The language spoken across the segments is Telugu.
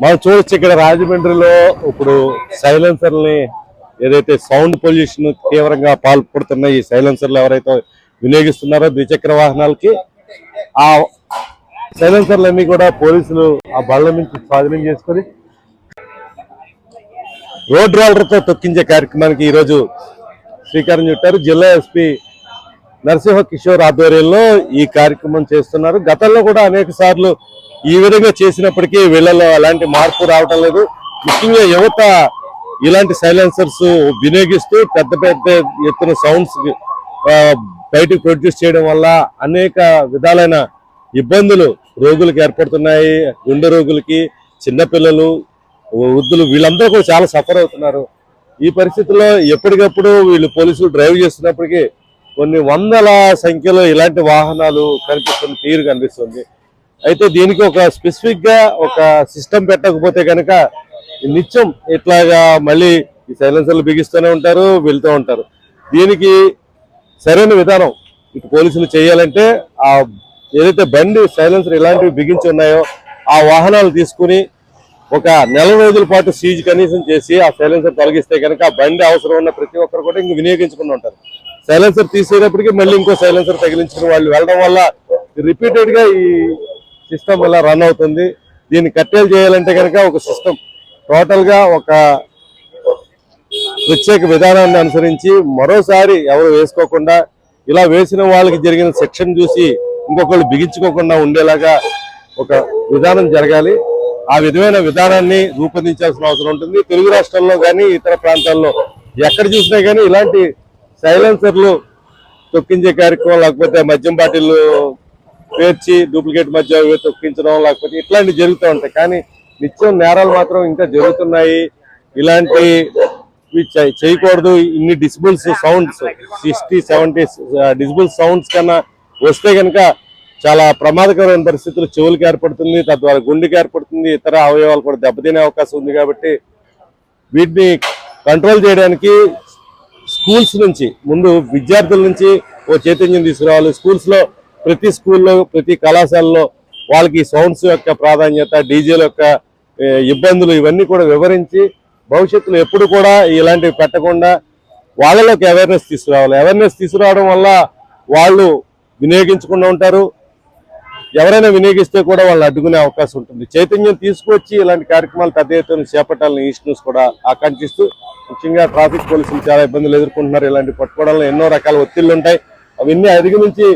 మనం చూడొచ్చు ఇక్కడ రాజమండ్రిలో ఇప్పుడు సైలెన్సర్ని ఏదైతే సౌండ్ పొల్యూషన్ తీవ్రంగా పాల్పడుతున్న ఈ సైలెన్సర్లు ఎవరైతే వినియోగిస్తున్నారో ద్విచక్ర వాహనాలకి ఆ సైలెన్సర్లన్నీ కూడా పోలీసులు ఆ బళ్ళ నుంచి స్వాధీనం చేసుకొని రోడ్ రోలర్తో తొక్కించే కార్యక్రమానికి ఈరోజు శ్రీకారం చుట్టారు. జిల్లా ఎస్పీ నరసింహ కిషోర్ ఆధ్వర్యంలో ఈ కార్యక్రమం చేస్తున్నారు. గతంలో కూడా అనేక సార్లు ఈ విధంగా చేసినప్పటికీ వీళ్ళలో అలాంటి మార్పు రావటం లేదు. ముఖ్యంగా యువత ఇలాంటి సైలెన్సర్స్ వినియోగిస్తూ పెద్ద పెద్ద ఎత్తున సౌండ్స్ బయటకు ప్రొడ్యూస్ చేయడం వల్ల అనేక విధాలైన ఇబ్బందులు రోగులకు ఏర్పడుతున్నాయి. గుండె రోగులకి చిన్నపిల్లలు వృద్ధులు వీళ్ళందరూ కూడా చాలా సఫర్ అవుతున్నారు. ఈ పరిస్థితుల్లో ఎప్పటికప్పుడు వీళ్ళు పోలీసులు డ్రైవ్ చేస్తున్నప్పటికీ కొన్ని వందల సంఖ్యలో ఇలాంటి వాహనాలు కనిపిస్తున్న తీరు కనిపిస్తుంది. అయితే దీనికి ఒక స్పెసిఫిక్గా ఒక సిస్టమ్ పెట్టకపోతే కనుక నిత్యం ఇట్లాగా మళ్ళీ ఈ సైలెన్సర్లు బిగిస్తూనే ఉంటారు వెళ్తూ ఉంటారు. దీనికి సరైన విధానం ఇటు పోలీసులు చేయాలంటే ఆ ఏదైతే బండి సైలెన్సర్ ఇలాంటివి బిగించి ఉన్నాయో ఆ వాహనాలు తీసుకుని ఒక నెల రోజుల పాటు సీజ్ కనీసం చేసి ఆ సైలెన్సర్ తొలగిస్తే కనుక ఆ బండి అవసరం ఉన్న ప్రతి ఒక్కరు కూడా ఇంక వినియోగించుకుని ఉంటారు. సైలెన్సర్ తీసేటప్పటికి మళ్ళీ ఇంకో సైలెన్సర్ తగిలించిన వాళ్ళు వెళ్ళడం వల్ల రిపీటెడ్గా ఈ సిస్టమ్ ఇలా రన్ అవుతుంది. దీన్ని కట్టేలు చేయాలంటే కనుక ఒక సిస్టమ్ టోటల్గా ఒక ప్రత్యేక విధానాన్ని అనుసరించి మరోసారి ఎవరు వేసుకోకుండా ఇలా వేసిన వాళ్ళకి జరిగిన శిక్షణ చూసి ఇంకొకళ్ళు బిగించుకోకుండా ఉండేలాగా ఒక విధానం జరగాలి. ఆ విధమైన విధానాన్ని రూపొందించాల్సిన అవసరం ఉంటుంది. తెలుగు రాష్ట్రాల్లో కానీ ఇతర ప్రాంతాల్లో ఎక్కడ చూసినా కానీ ఇలాంటి సైలెన్సర్లు తొక్కించే కార్యక్రమం లేకపోతే మద్యం బాటిల్ పేర్చి డూప్లికేట్ మద్యం అవి తొక్కించడం లేకపోతే ఇట్లాంటివి జరుగుతూ ఉంటాయి. కానీ నిత్యం నేరాలు మాత్రం ఇంకా జరుగుతున్నాయి. ఇలాంటి చేయకూడదు. ఇన్ని decibels sounds sixty seventy decibel sounds కన్నా వస్తే కనుక చాలా ప్రమాదకరమైన పరిస్థితులు చెవులకు ఏర్పడుతుంది తద్వారా గుండెకి ఏర్పడుతుంది ఇతర అవయవాలు కూడా దెబ్బతినే అవకాశం ఉంది కాబట్టి వీటిని కంట్రోల్ చేయడానికి స్కూల్స్ నుంచి ముందు విద్యార్థుల నుంచి ఓ చైతన్యం తీసుకురావాలి. స్కూల్స్లో ప్రతి స్కూల్లో ప్రతి కళాశాలలో వాళ్ళకి సౌండ్స్ యొక్క ప్రాధాన్యత డీజేల యొక్క ఇబ్బందులు ఇవన్నీ కూడా వివరించి భవిష్యత్తులో ఎప్పుడు కూడా ఇలాంటివి పెట్టకుండా వాళ్ళలోకి అవేర్నెస్ తీసుకురావాలి. అవేర్నెస్ తీసుకురావడం వల్ల వాళ్ళు వినియోగించకుండా ఉంటారు. ఎవరైనా వినియోగిస్తే కూడా వాళ్ళు అడ్డుకునే అవకాశం ఉంటుంది. చైతన్యం తీసుకొచ్చి ఇలాంటి కార్యక్రమాలు పెద్ద ఎత్తున చేపట్టాలని ఈస్ట్ న్యూస్ కూడా ఆకాంక్షిస్తూ ముఖ్యంగా ట్రాఫిక్ పోలీసులు చాలా ఇబ్బందులు ఎదుర్కొంటున్నారు. ఇలాంటి పట్టుకోవడంలో ఎన్నో రకాల ఒత్తిళ్ళు ఉంటాయి. అవన్నీ అధిగమించి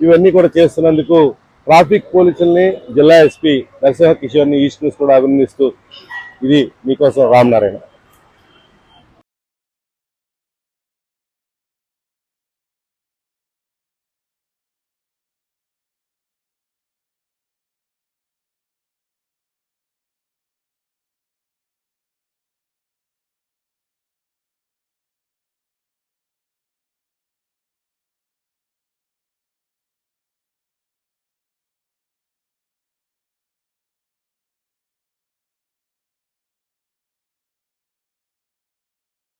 ఇవన్నీ కూడా చేస్తున్నందుకు ట్రాఫిక్ పోలీసుల్ని జిల్లా ఎస్పీ నరసింహ కిషోర్ని ఈస్ట్ న్యూస్ కూడా అభినందిస్తూ ఇది మీకోసం రామనారాయణ